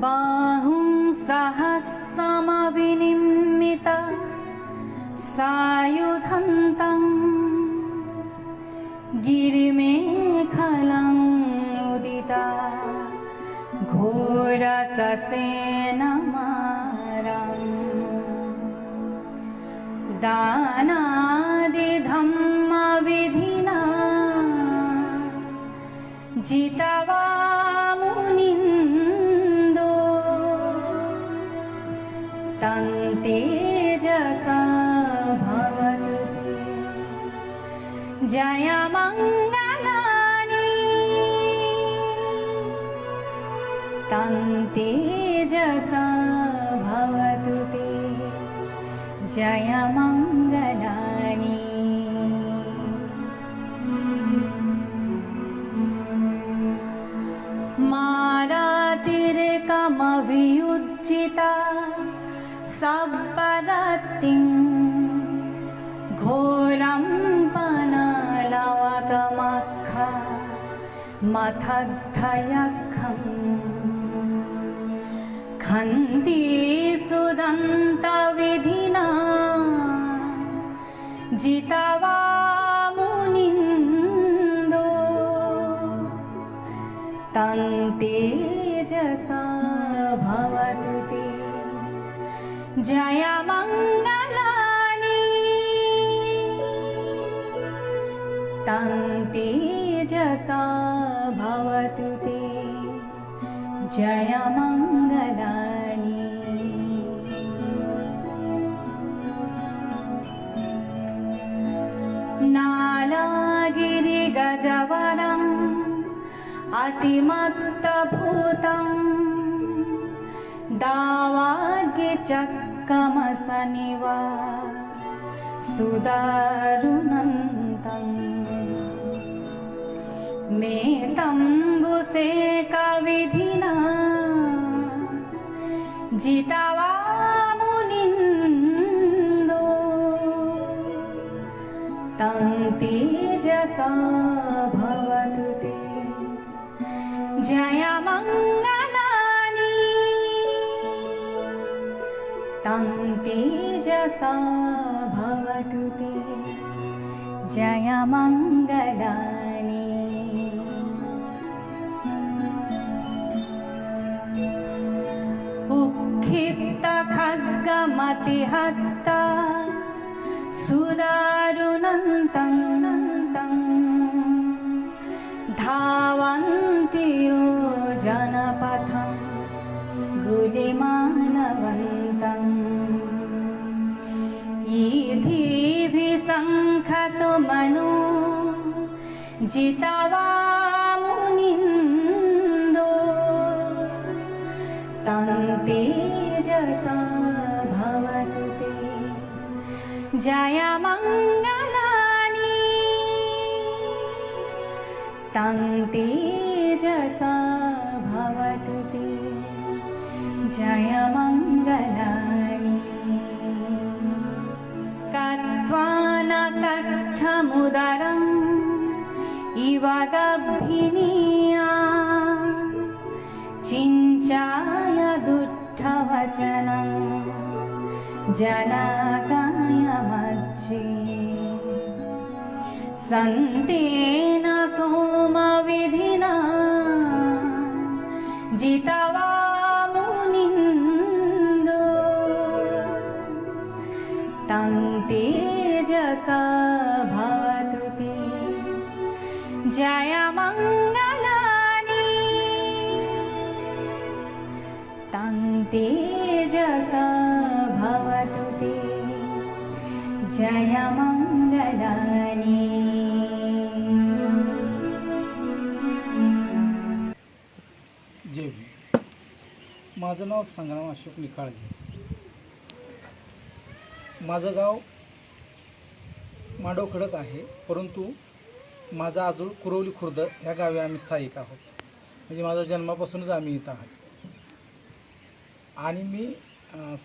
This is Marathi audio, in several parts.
बाहुं सहस्रमविनिर्मित सायुधन्तम् गिरिमेखलम् उदिता घोरससेनमारम्। दानादिधम्मविधिना जितवा जयमङ्गलानि तं तेजसा भवतु ते जयमङ्गलानि। मारातिरेकमभियुज्जिता सब्बदत्तिं घोरं पनलवकमख मथद्धयखम् खन्ति सुदन्तविधिना जितवा मुनिन्दो। तं तेजसा भवतु ते। जयमङ्गलानि तं तेजसा भवतु ते। जयमङ्गलानि। नालागिरिगजवरम् अतिमत्तभूतं दावाग्यचक्रमसनिवा सुदारुणन्तम् मे तम्बुसेकविधिना जितवा मुनिन्दो तं तेजसा भवतु ते जयमङ्गलानि तं तेजसा भवतु ते जयमङ्गलानि सुदारुनन्तं धावन्ति यो जनपथं गुलिमानवन्तम्। इधिभि मनो जितवा मुनिन्दो तन्तेजसा जयमङ्गलानि। तन्तेजसा भवतु ते। जय मङ्गलानि कक्षमुदरम् इव गभिनीया। चिञ्चाय दुष्टवचनं। जनाका सन्तेन सोमविधिना जितवा मुनिन्दो तं तेजसा भवतु ते जयमङ्गलानि। तं तेजसा जयमङ्गलानि। जय माझं नाव संग्राम अशोक निकाळजे माझं गाव माडोखडक आहे परंतु माझा आजूळ कुरवली खुर्द ह्या गावी आम्ही स्थायिक आहोत. म्हणजे माझा जन्मापासूनच आम्ही इथं आहोत आणि मी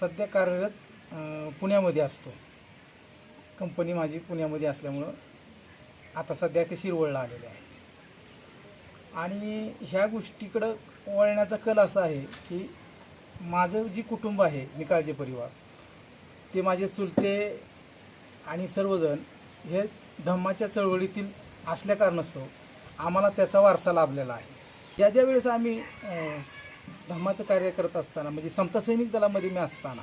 सध्या कार्यरत पुण्यामध्ये असतो. कंपनी माझी पुण्यामध्ये असल्यामुळं आता सध्या ते शिरवळला आलेले आहे. आणि ह्या गोष्टीकडं वळण्याचा कल असा आहे की माझं जी कुटुंब आहे निकाळजे परिवार ते माझे चुलते आणि सर्वजण हे धम्माच्या चळवळीतील असल्या कारणास्तव आम्हाला त्याचा वारसा लाभलेला आहे. ज्या ज्या वेळेस आम्ही धम्माचं कार्य करत असताना म्हणजे समता सैनिक दलामध्ये मी असताना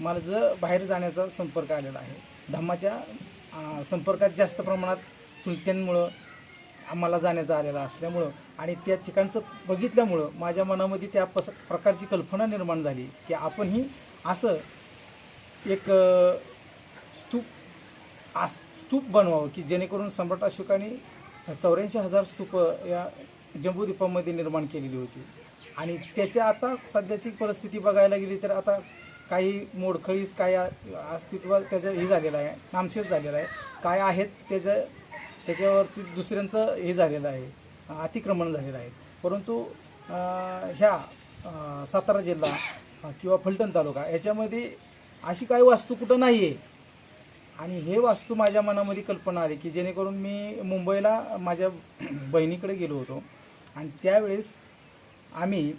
मला जर बाहेर जाण्याचा संपर्क आलेला आहे धम्माच्या संपर्कात जास्त प्रमाणात चुलत्यांमुळं आम्हाला जाण्याचा आलेला असल्यामुळं आणि त्या ठिकाणचं बघितल्यामुळं माझ्या मनामध्ये त्या पस प्रकारची कल्पना निर्माण झाली की आपणही असं एक स्तूप आस स्तूप बनवावं की जेणेकरून सम्राट अशोकाने चौऱ्याऐंशी हजार स्तूप या जम्बूद्वीपामध्ये निर्माण केलेली होती. आणि त्याच्या आता सध्याची परिस्थिती बघायला गेली तर आता काही मोडखळीस काय अस्तित्व त्याचं हे झालेलं आहे नामशेष झालेलं आहे. काय आहेत त्याचं त्याच्यावरती दुसऱ्यांचं हे झालेलं आहे अतिक्रमण झालेलं आहे. परंतु ह्या सातारा जिल्हा किंवा फलटण तालुका याच्यामध्ये अशी काही वास्तू कुठं नाही आहे आणि हे वास्तू माझ्या मनामध्ये कल्पना आली की जेणेकरून मी मुंबईला माझ्या बहिणीकडे गेलो होतो. आणि त्यावेळेस आम्ही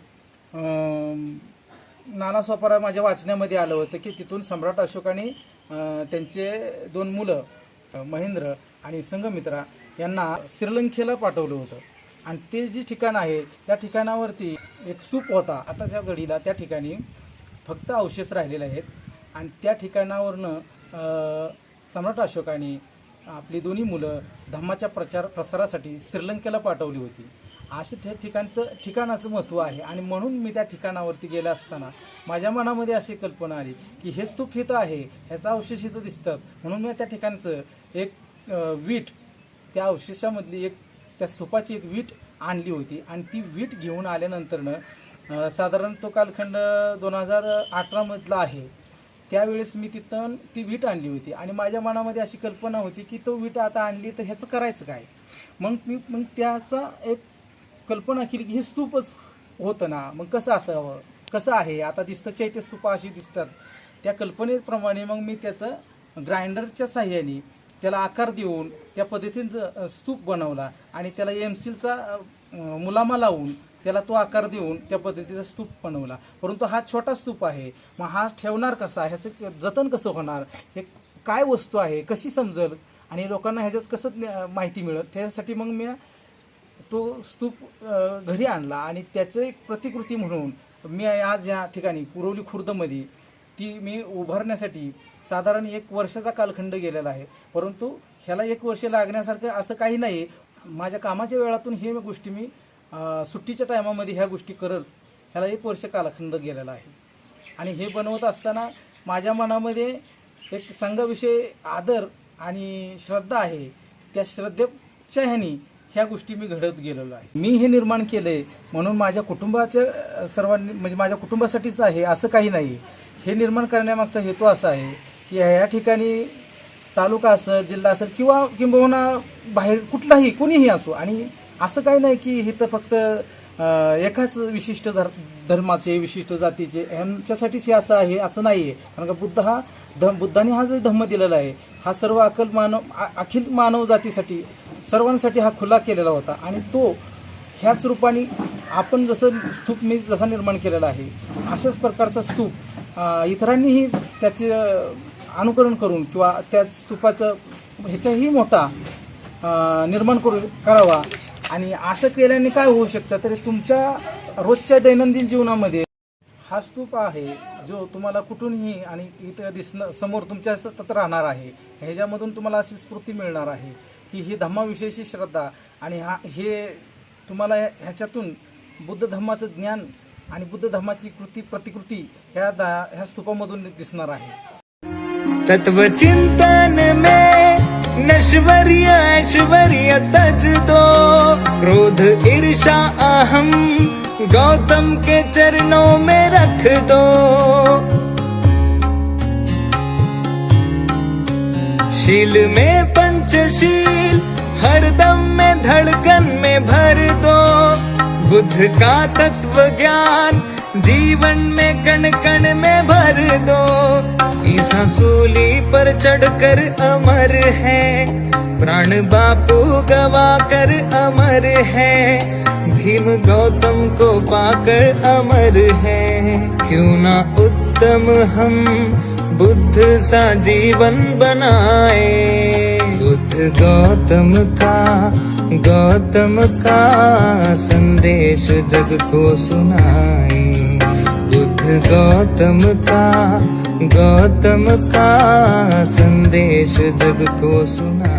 नाना सोपारा माझ्या वाचण्यामध्ये आलं होतं की तिथून सम्राट अशोकाने त्यांचे दोन मुलं महेंद्र आणि संगमित्रा यांना श्रीलंकेला पाठवलं होतं. आणि ते जे ठिकाण आहे त्या ठिकाणावरती एक स्तूप होता. आताच्या घडीला त्या ठिकाणी फक्त अवशेष राहिलेले आहेत. आणि त्या ठिकाणावरनं सम्राट अशोकाने आपली दोन्ही मुलं धम्माच्या प्रचार प्रसारासाठी श्रीलंकेला पाठवली होती. असे त्या ठिकाणचं ठिकाणाचं महत्त्व आहे. आणि म्हणून मी त्या ठिकाणावरती गेलं असताना माझ्या मनामध्ये अशी कल्पना आली की हे स्तूप इथं आहे ह्याचा अवशेष इथं दिसतात म्हणून मी त्या ठिकाणचं एक वीट त्या अवशेषामधली एक त्या स्तूपाची एक वीट आणली होती. आणि ती वीट घेऊन आल्यानंतरनं साधारण तो कालखंड दोन हजार अठरामधला आहे. त्यावेळेस मी तिथं ती वीट आणली होती. आणि माझ्या मनामध्ये अशी कल्पना होती की तो वीट आता आणली तर ह्याचं करायचं काय? मग मी मग त्याचा एक कल्पना केली की हे स्तूपच होतं ना. मग कसं असावं? कसं आहे? आता दिसतं चैत्य स्तूप अशी दिसतात. त्या कल्पनेप्रमाणे मग मी त्याचं ग्राइंडरच्या साह्याने त्याला आकार देऊन त्या पद्धतीनं स्तूप बनवला आणि त्याला एम सीलचा मुलामा लावून त्याला तो आकार देऊन त्या पद्धतीचा स्तूप बनवला. परंतु हा छोटा स्तूप आहे. मग हा ठेवणार कसा? ह्याचं जतन कसं होणार? हे काय वस्तू आहे? कशी समजल? आणि लोकांना ह्याच्यात कसं माहिती मिळत त्यासाठी मग मी तो स्तूप घरी आणला आणि त्याचं एक प्रतिकृती म्हणून मी आज या ठिकाणी कुरवली खुर्दमध्ये ती मी उभारण्यासाठी साधारण एक वर्षाचा कालखंड गेलेला आहे. परंतु ह्याला एक वर्ष लागण्यासारखं असं काही नाही. माझ्या कामाच्या वेळातून हे गोष्टी मी सुट्टीच्या टायमामध्ये ह्या गोष्टी करत ह्याला एक वर्ष कालखंड गेलेला आहे. आणि हे बनवत असताना माझ्या मनामध्ये एक संघाविषयी आदर आणि श्रद्धा आहे. त्या श्रद्धेच्या ह्यानी ह्या गोष्टी मी घडत गेलेलो आहे. मी हे निर्माण केलंय म्हणून माझ्या कुटुंबाच्या सर्वांनी म्हणजे माझ्या कुटुंबासाठीच आहे असं काही नाही. हे निर्माण करण्यामागचा हेतू असा आहे की या ठिकाणी तालुका असेल जिल्हा असेल किंवा किंबहुना बाहेर कुठलाही कुणीही असो. आणि असं काही नाही की इथं फक्त एकाच विशिष्ट धर धर्माचे विशिष्ट जातीचे यांच्यासाठीच हे असं आहे असं नाही आहे कारण का बुद्ध हा ध बुद्धाने हा जो धम्म दिलेला आहे हा सर्व अकल मानव आ- अखिल मानव जातीसाठी सर्वांसाठी हा खुला केलेला होता. आणि तो ह्याच रूपाने आपण जसं स्तूप मी जसा निर्माण केलेला आहे अशाच प्रकारचा स्तूप इतरांनीही त्याचे अनुकरण करून किंवा त्या स्तूपाचं ह्याचाही मोठा निर्माण करू करावा. आणि असं केल्याने काय होऊ शकतं? तर तुमच्या रोजच्या दैनंदिन जीवनामध्ये हा स्तूप आहे जो तुम्हाला कुठूनही आणि इथं दिसणं समोर तुमच्या सतत राहणार आहे. ह्याच्यामधून तुम्हाला अशी स्फूर्ती मिळणार आहे की ही धम्माविषयीची श्रद्धा आणि हा हे तुम्हाला ह्याच्यातून बुद्ध धम्माचं ज्ञान आणि बुद्ध धर्माची कृती प्रतिकृती ह्या दा ह्या स्तूपामधून दिसणार आहे. तत्व चिंतन में नश्वर्य ऐश्वर्य तज दो। क्रोध ईर्षा अहम गौतम के चरणों में रख दो। शील में पंचशील हरदम में धड़कन में भर दो। बुद्ध का तत्व ज्ञान, जीवन में कण कण में भर दो। ईसा सूली पर चढ़कर अमर है। प्राण बापू गवा कर अमर है। भीम गौतम को पाकर अमर है। क्यों ना उत्तम हम बुद्ध सा जीवन बनाए। बुद्ध गौतम का गौतम का संदेश जग को सुनाए। बुद्ध गौतम का गौतम का संदेश जग को सुना